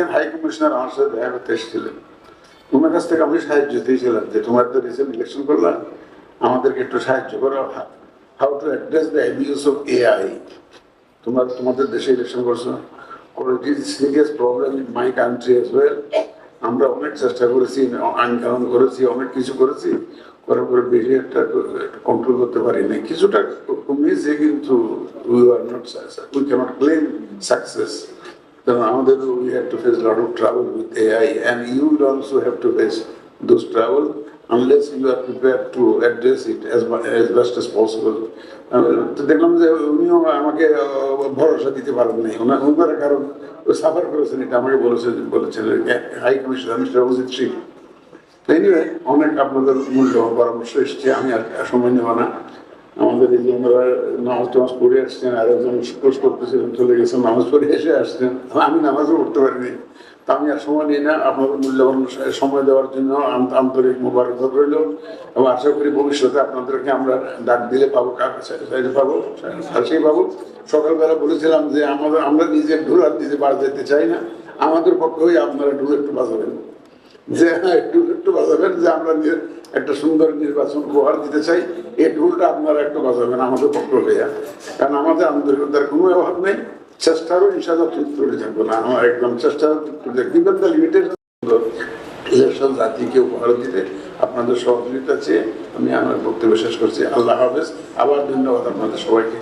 American high commissioner আমার সাথে দেখা করতে এসেছিলেন। তোমার কাছ থেকে আমি সাহায্য দিয়েছিলাম যে, তোমার তো রিসেন্ট ইলেকশন করলাম আমাদেরকে একটু সাহায্য করো। How to address the abuse of AI তোমরা তোমাদের দেশে ইলেকশন করছ। Serious problem in my country as well আমরা অনেক চেষ্টা করেছি আইন কানুন করেছি, অনেক কিছু করেছি। করার পরে বেশি একটা কন্ট্রোল করতে পারি না কিছুটা কমিয়েছে কিন্তু we are not we cannot claim success কারণ আমাদের we have to face lot of trouble with AI and you will also have to face those trouble unless you are prepared to address it as as best as possible. তো দেখলাম যে উনিও আমাকে ভরসা দিতে পারেন নাই। ওনা- ওনারা কারণ সাফার করেছেন, এটা আমাকে বলেছেন বলেছেন high commissioner mister Ajit Singh. Anyway অনেক আপনাদের মূল্যবান পরামর্শ এসছে, আমি আর সময় নেব না। আমাদের এই নামাজ টামাজ পড়ে আসছেন আর একজন কোর্স করতেছিলেন চলে গেছেন, নামাজ পড়ে এসে আসছেন। আমি নামাজও পড়তে পারিনি। তা আমি আর সময় নিই না, আপনাদের মূল্যবান সময় দেওয়ার জন্য আন্ত- আন্তরিক মোবারকবাদ রইল এবং আশা করি ভবিষ্যতে আপনাদেরকে আমরা ডাক দিলে পাবো সাইডে পাবো কাছেই পাবো। সকালবেলা বলেছিলাম যে আমাদের আমরা নিজের ঢোল আর নিজে যেতে চাই না। আমাদের পক্ষেই আপনারা ঢোল একটু বাজাবেন। যে হ্যাঁ, একটু একটু বাজাবেন যে আমরা একটা সুন্দর নির্বাচন উপহার দিতে চাই এই ঢোলটা আপনারা একটু বাজাবেন আমাদের পক্ষ হইয়া কারণ আমাদের আন্তরিকতার কোনো অভাব নেই। চেষ্টারও ইনশাল্লাহ করে থাকব না। আমার একদম চেষ্টা দ্য লিমিটেড জাতিকে উপহার দিতে আপনাদের সহযোগিতা চেয়ে আমি আমার বক্তব্য শেষ করছি। আল্লাহ হাফেজ। আবার ধন্যবাদ আপনাদের সবাইকে।